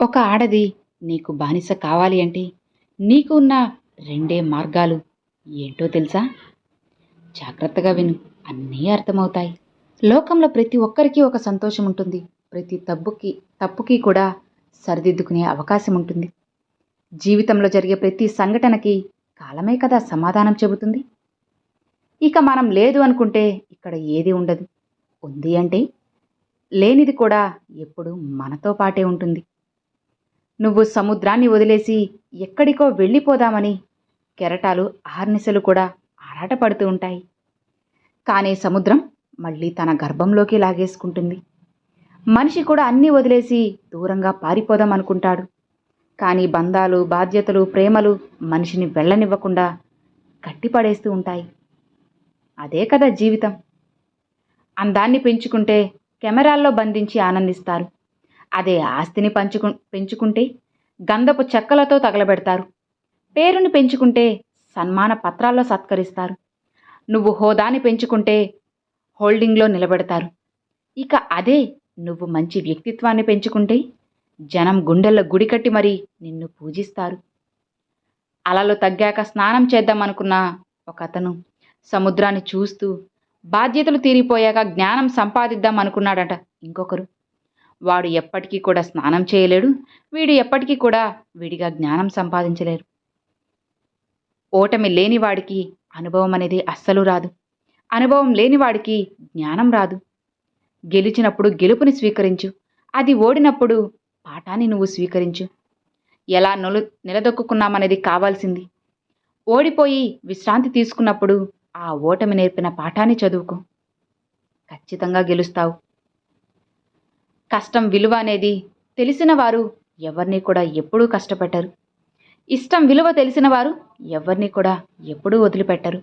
ఒక ఆడది నీకు బానిస కావాలి అంటే నీకు ఉన్న రెండే మార్గాలు ఏంటో తెలుసా? జాగ్రత్తగా విను అన్నీ అర్థమవుతాయి. లోకంలో ప్రతి ఒక్కరికి ఒక సంతోషం ఉంటుంది. ప్రతి తప్పుకి తప్పుకి కూడా సరిదిద్దుకునే అవకాశం ఉంటుంది. జీవితంలో జరిగే ప్రతి సంఘటనకి కాలమే కదా సమాధానం చెబుతుంది. ఇక మనం లేదు అనుకుంటే ఇక్కడ ఏది ఉండదు. ఉంది అంటే లేనిది కూడా ఎప్పుడు మనతో పాటే ఉంటుంది. నువ్వు సముద్రాన్ని వదిలేసి ఎక్కడికో వెళ్ళిపోదామని. కెరటాలు ఆర్నిసలు కూడా ఆరాటపడుతూ ఉంటాయి. కానీ సముద్రం మళ్ళీ తన గర్భంలోకి లాగేసుకుంటుంది. మనిషి కూడా అన్నీ వదిలేసి దూరంగా పారిపోదాం అనుకుంటాడు. కానీ బంధాలు బాధ్యతలు ప్రేమలు మనిషిని వెళ్ళనివ్వకుండా కట్టిపడేస్తూ ఉంటాయి. అదే కదా జీవితం. అందాన్ని పెంచుకుంటే కెమెరాల్లో బంధించి ఆనందిస్తారు. అదే ఆస్తిని పంచుకు పెంచుకుంటే గంధపు చెక్కలతో తగలబెడతారు. పేరుని పెంచుకుంటే సన్మాన పత్రాల్లో సత్కరిస్తారు. నువ్వు హోదాని పెంచుకుంటే హోల్డింగ్లో నిలబెడతారు. ఇక అదే నువ్వు మంచి వ్యక్తిత్వాన్ని పెంచుకుంటే జనం గుండెల్లో గుడి కట్టి మరీ నిన్ను పూజిస్తారు. అలలు తగ్గాక స్నానం చేద్దామనుకున్న ఒక అతను సముద్రాన్ని చూస్తూ బాధ్యతలు తీరిపోయాక జ్ఞానం సంపాదిద్దాం అనుకున్నాడట ఇంకొకరు. వాడు ఎప్పటికీ కూడా స్నానం చేయలేడు వీడు ఎప్పటికీ కూడా విడిగా జ్ఞానం సంపాదించలేరు. ఓటమి లేనివాడికి అనుభవం అనేది అస్సలు రాదు. అనుభవం లేనివాడికి జ్ఞానం రాదు. గెలిచినప్పుడు గెలుపుని స్వీకరించు అది ఓడినప్పుడు పాఠాన్ని నువ్వు స్వీకరించు. ఎలా నిలు నిలదొక్కున్నామనేది కావాల్సింది. ఓడిపోయి విశ్రాంతి తీసుకున్నప్పుడు ఆ ఓటమి నేర్పిన పాఠాన్ని చదువుకో. ఖచ్చితంగా గెలుస్తావు. కష్టం విలువ అనేది తెలిసిన వారు ఎవరిని కూడా ఎప్పుడూ కష్టపెట్టరు. ఇష్టం విలువ తెలిసిన వారు ఎవరిని కూడా ఎప్పుడూ వదిలిపెట్టరు.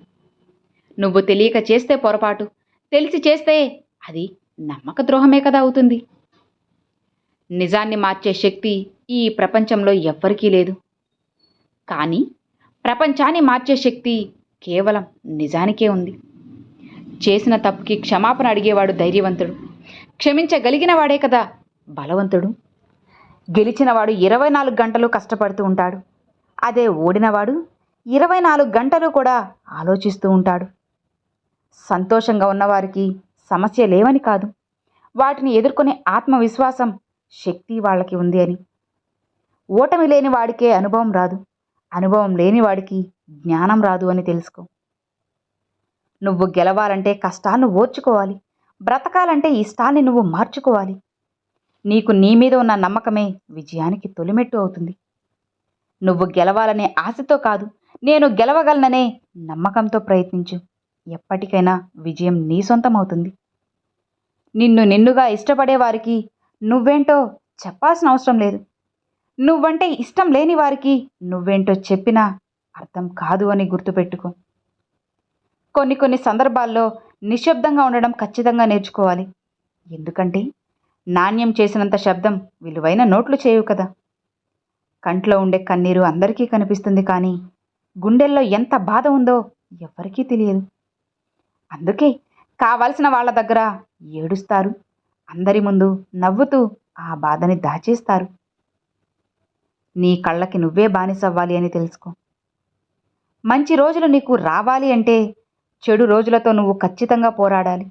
నువ్వు తెలియక చేస్తే పొరపాటు తెలిసి చేస్తే అది నమ్మక ద్రోహమే కదా అవుతుంది. నిజాన్ని మార్చే శక్తి ఈ ప్రపంచంలో ఎవ్వరికీ లేదు. కానీ ప్రపంచాన్ని మార్చే శక్తి కేవలం నిజానికే ఉంది. చేసిన తప్పుకి క్షమాపణ అడిగేవాడు ధైర్యవంతుడు. క్షమించగలిగిన వాడే కదా? బలవంతుడు. గెలిచినవాడు ఇరవై నాలుగు గంటలు కష్టపడుతూ ఉంటాడు. అదే ఓడినవాడు ఇరవై నాలుగు గంటలు కూడా ఆలోచిస్తూ ఉంటాడు. సంతోషంగా ఉన్నవారికి సమస్య లేవని కాదు. వాటిని ఎదుర్కొనే ఆత్మవిశ్వాసం శక్తి వాళ్ళకి ఉంది అని. ఓటమి లేని వాడికే అనుభవం రాదు. అనుభవం లేని వాడికి జ్ఞానం రాదు అని తెలుసుకో. నువ్వు గెలవాలంటే కష్టాలను ఓర్చుకోవాలి. బ్రతకాలంటే ఇష్టాన్ని నువ్వు మార్చుకోవాలి. నీకు నీ మీద ఉన్న నమ్మకమే విజయానికి తొలిమెట్టు అవుతుంది. నువ్వు గెలవాలనే ఆశతో కాదు నేను గెలవగలననే నమ్మకంతో ప్రయత్నించు. ఎప్పటికైనా విజయం నీ సొంతమవుతుంది. నిన్ను నిన్నుగా ఇష్టపడే వారికి నువ్వేంటో చెప్పాల్సిన అవసరం లేదు. నువ్వంటే ఇష్టం లేని వారికి నువ్వేంటో చెప్పినా అర్థం కాదు అని గుర్తుపెట్టుకో. కొన్ని కొన్ని సందర్భాల్లో నిశ్శబ్దంగా ఉండడం ఖచ్చితంగా నేర్చుకోవాలి. ఎందుకంటే నాణ్యం చేసినంత శబ్దం విలువైన నోట్లు చేయవు కదా. కంట్లో ఉండే కన్నీరు అందరికీ కనిపిస్తుంది కానీ గుండెల్లో ఎంత బాధ ఉందో ఎవరికీ తెలియదు. అందుకే కావాల్సిన వాళ్ళ దగ్గర ఏడుస్తారు. అందరి ముందు నవ్వుతూ ఆ బాధని దాచేస్తారు. నీ కళ్ళకి నువ్వే బానిసవ్వాలి అని తెలుసుకో. మంచి రోజులు నీకు రావాలి అంటే చెడు రోజులతో నువ్వు ఖచ్చితంగా పోరాడాలి.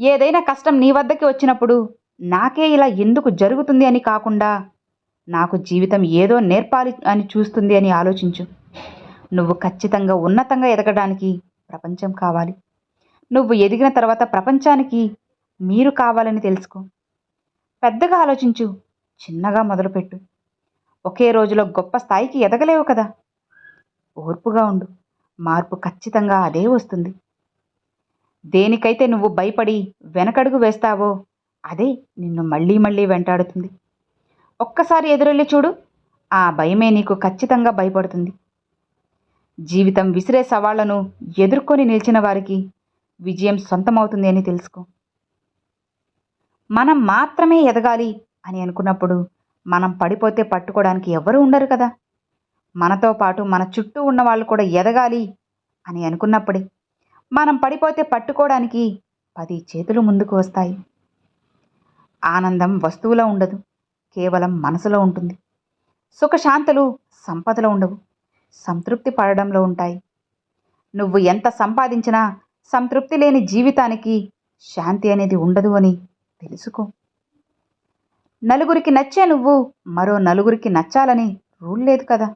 ఏదైనా కష్టం నీ వద్దకి వచ్చినప్పుడు నాకే ఇలా ఎందుకు జరుగుతుంది అని కాకుండా నాకు జీవితం ఏదో నేర్పాలి అని చూస్తుంది అని ఆలోచించు. నువ్వు ఖచ్చితంగా ఉన్నతంగా ఎదగడానికి ప్రపంచం కావాలి. నువ్వు ఎదిగిన తర్వాత ప్రపంచానికి మీరు కావాలని తెలుసుకో. పెద్దగా ఆలోచించు చిన్నగా మొదలుపెట్టు. ఒకే రోజులో గొప్ప స్థాయికి ఎదగలేవు కదా. ఓర్పుగా ఉండు. మార్పు ఖచ్చితంగా అదే వస్తుంది. దేనికైతే నువ్వు భయపడి వెనకడుగు వేస్తావో అదే నిన్ను మళ్ళీ మళ్ళీ వెంటాడుతుంది. ఒక్కసారి ఎదురెళ్ళి చూడు ఆ భయమే నీకు ఖచ్చితంగా భయపడుతుంది. జీవితం విసిరే సవాళ్ళను ఎదుర్కొని నిలిచిన వారికి విజయం సొంతమవుతుంది అని తెలుసుకో. మనం మాత్రమే ఎదగాలి అని అనుకున్నప్పుడు మనం పడిపోతే పట్టుకోవడానికి ఎవరు ఉండరు కదా. మనతో పాటు మన చుట్టూ ఉన్న వాళ్ళు కూడా ఎదగాలి అని అనుకున్నప్పుడే మనం పడిపోతే పట్టుకోవడానికి పది చేతులు ముందుకు వస్తాయి. ఆనందం వస్తువులో ఉండదు కేవలం మనసులో ఉంటుంది. సుఖశాంతులు సంపదలో ఉండవు సంతృప్తి పడడంలో ఉంటాయి. నువ్వు ఎంత సంపాదించినా సంతృప్తి లేని జీవితానికి శాంతి అనేది ఉండదు అని తెలుసుకో. నలుగురికి నచ్చే నువ్వు మరో నలుగురికి నచ్చాలని రూల్ లేదు కదా.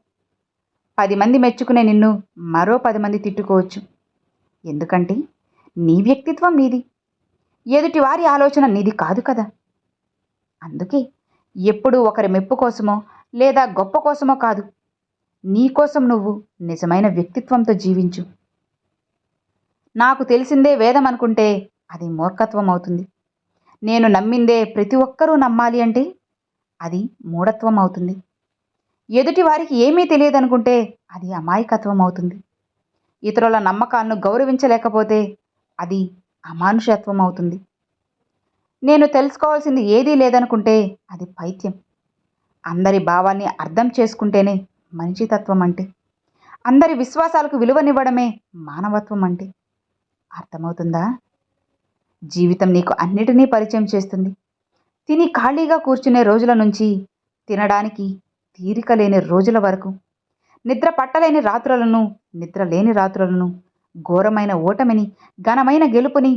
పది మంది మెచ్చుకునే నిన్ను మరో పది మంది తిట్టుకోవచ్చు. ఎందుకంటే నీ వ్యక్తిత్వం నీది. ఎదుటి వారి ఆలోచన నీది కాదు కదా. అందుకే ఎప్పుడు ఒకరి మెప్పు కోసమో లేదా గొప్ప కోసమో కాదు. నీకోసం నువ్వు నిజమైన వ్యక్తిత్వంతో జీవించు. నాకు తెలిసిందే వేదం అనుకుంటే అది మూర్ఖత్వం అవుతుంది. నేను నమ్మిందే ప్రతి ఒక్కరూ నమ్మాలి అంటే అది మూఢత్వం అవుతుంది. ఎదుటి వారికి ఏమీ తెలియదనుకుంటే అది అమాయకత్వం అవుతుంది. ఇతరుల నమ్మకాలను గౌరవించలేకపోతే అది అమానుషత్వం అవుతుంది. నేను తెలుసుకోవాల్సింది ఏదీ లేదనుకుంటే అది పైత్యం. అందరి భావాన్ని అర్థం చేసుకుంటేనే మనిషితత్వం అంటే. అందరి విశ్వాసాలకు విలువనివ్వడమే మానవత్వం అంటే. అర్థమవుతుందా? జీవితం నీకు అన్నిటినీ పరిచయం చేస్తుంది. తిని ఖాళీగా కూర్చునే రోజుల నుంచి తినడానికి తీరిక లేని రోజుల వరకు నిద్ర పట్టలేని రాత్రులను నిద్ర లేని రాత్రులను ఘోరమైన ఓటమిని ఘనమైన గెలుపుని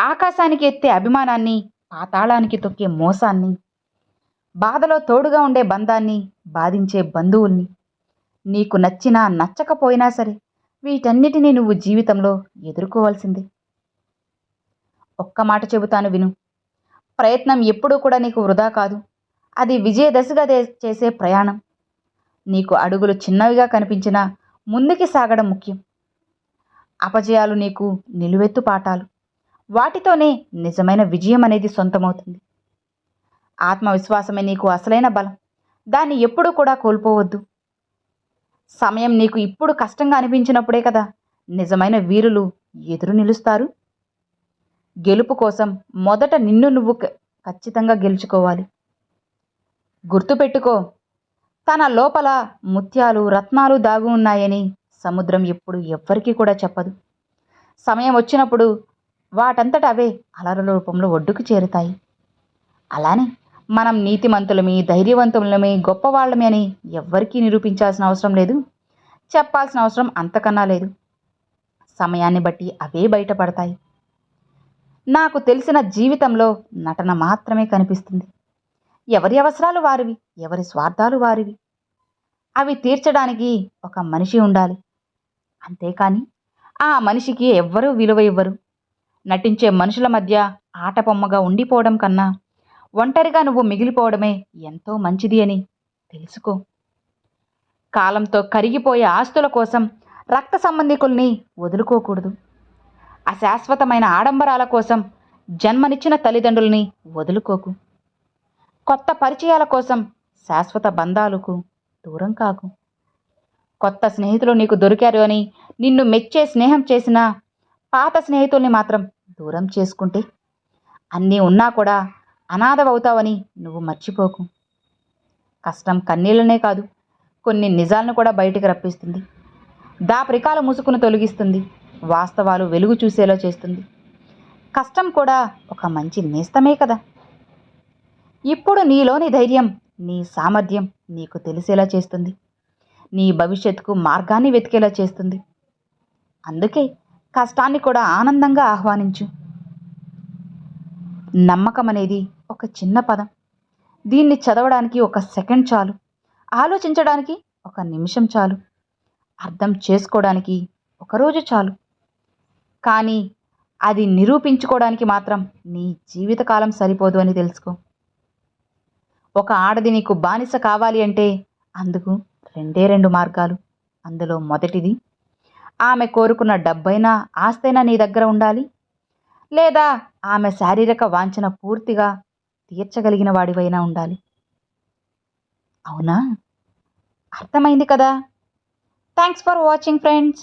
ఆకాశానికి ఎత్తే అభిమానాన్ని పాతాళానికి తొక్కే మోసాన్ని బాధలో తోడుగా ఉండే బంధాన్ని బాధించే బంధువుల్ని నీకు నచ్చినా నచ్చకపోయినా సరే వీటన్నిటినీ నువ్వు జీవితంలో ఎదుర్కోవాల్సిందే. ఒక్క మాట చెబుతాను విను ప్రయత్నం ఎప్పుడూ కూడా నీకు వృధా కాదు. అది విజయదశగా చేసే ప్రయాణం. నీకు అడుగులు చిన్నవిగా కనిపించినా ముందుకి సాగడం ముఖ్యం. అపజయాలు నీకు నిలువెత్తు పాఠాలు. వాటితోనే నిజమైన విజయం అనేది సొంతమవుతుంది. ఆత్మవిశ్వాసమే నీకు అసలైన బలం. దాన్ని ఎప్పుడూ కూడా కోల్పోవద్దు. సమయం నీకు ఇప్పుడు కష్టంగా అనిపించినప్పుడే కదా నిజమైన వీరులు ఎదురు నిలుస్తారు. గెలుపు కోసం మొదట నిన్ను నువ్వు క- ఖచ్చితంగా గెలుచుకోవాలి. గుర్తుపెట్టుకో తన లోపల ముత్యాలు రత్నాలు దాగి ఉన్నాయని సముద్రం ఎప్పుడు ఎవ్వరికీ కూడా చెప్పదు. సమయం వచ్చినప్పుడు వాటంతట అవే అలరల రూపంలో ఒడ్డుకు చేరుతాయి. అలానే మనం నీతిమంతులమి ధైర్యవంతులమి గొప్పవాళ్ళమి అని ఎవ్వరికీ నిరూపించాల్సిన అవసరం లేదు. చెప్పాల్సిన అవసరం అంతకన్నా లేదు. సమయాన్ని బట్టి అవే బయటపడతాయి. నాకు తెలిసిన జీవితంలో నటన మాత్రమే కనిపిస్తుంది. ఎవరి అవసరాలు వారివి? ఎవరి స్వార్థాలు వారివి? అవి తీర్చడానికి ఒక మనిషి ఉండాలి. అంతేకాని ఆ మనిషికి ఎవ్వరూ విలువ ఇవ్వరు. నటించే మనుషుల మధ్య ఆటబొమ్మగా ఉండిపోవడం కన్నా ఒంటరిగా నువ్వు మిగిలిపోవడమే ఎంతో మంచిది అని తెలుసుకో. కాలంతో కరిగిపోయే ఆస్తుల కోసం రక్త సంబంధికుల్ని వదులుకోకూడదు. అశాశ్వతమైన ఆడంబరాల కోసం జన్మనిచ్చిన తల్లిదండ్రుల్ని వదులుకోకు. కొత్త పరిచయాల కోసం శాశ్వత బంధాలకు దూరం కాకు. కొత్త స్నేహితులు నీకు దొరికారు అని నిన్ను మెచ్చే స్నేహం చేసిన పాత స్నేహితుల్ని మాత్రం దూరం చేసుకుంటే అన్నీ ఉన్నా కూడా అనాథవవుతావని నువ్వు మర్చిపోకు. కష్టం కన్నీళ్ళనే కాదు కొన్ని నిజాలను కూడా బయటికి రప్పిస్తుంది. దాపరికాల ముసుగును తొలగిస్తుంది వాస్తవాలు వెలుగు చూసేలా చేస్తుంది. కష్టం కూడా ఒక మంచి నేస్తమే కదా. ఇప్పుడు నీలోని ధైర్యం నీ సామర్థ్యం నీకు తెలిసేలా చేస్తుంది. నీ భవిష్యత్తుకు మార్గాన్ని వెతికేలా చేస్తుంది. అందుకే కష్టాన్ని కూడా ఆనందంగా ఆహ్వానించు. నమ్మకం అనేది ఒక చిన్న పదం. దీన్ని చదవడానికి ఒక సెకండ్ చాలు. ఆలోచించడానికి ఒక నిమిషం చాలు. అర్థం చేసుకోవడానికి ఒకరోజు చాలు. కానీ అది నిరూపించుకోవడానికి మాత్రం నీ జీవితకాలం సరిపోదు అని తెలుసుకో. ఒక ఆడది నీకు బానిస కావాలి అంటే అందుకు రెండే రెండు మార్గాలు. అందులో మొదటిది ఆమె కోరుకున్న డబ్బైనా ఆస్తైనా నీ దగ్గర ఉండాలి. లేదా ఆమె శారీరక వాంఛన పూర్తిగా తీర్చగలిగిన వాడివైనా ఉండాలి. అవునా? అర్థమైంది కదా? Thanks for watching friends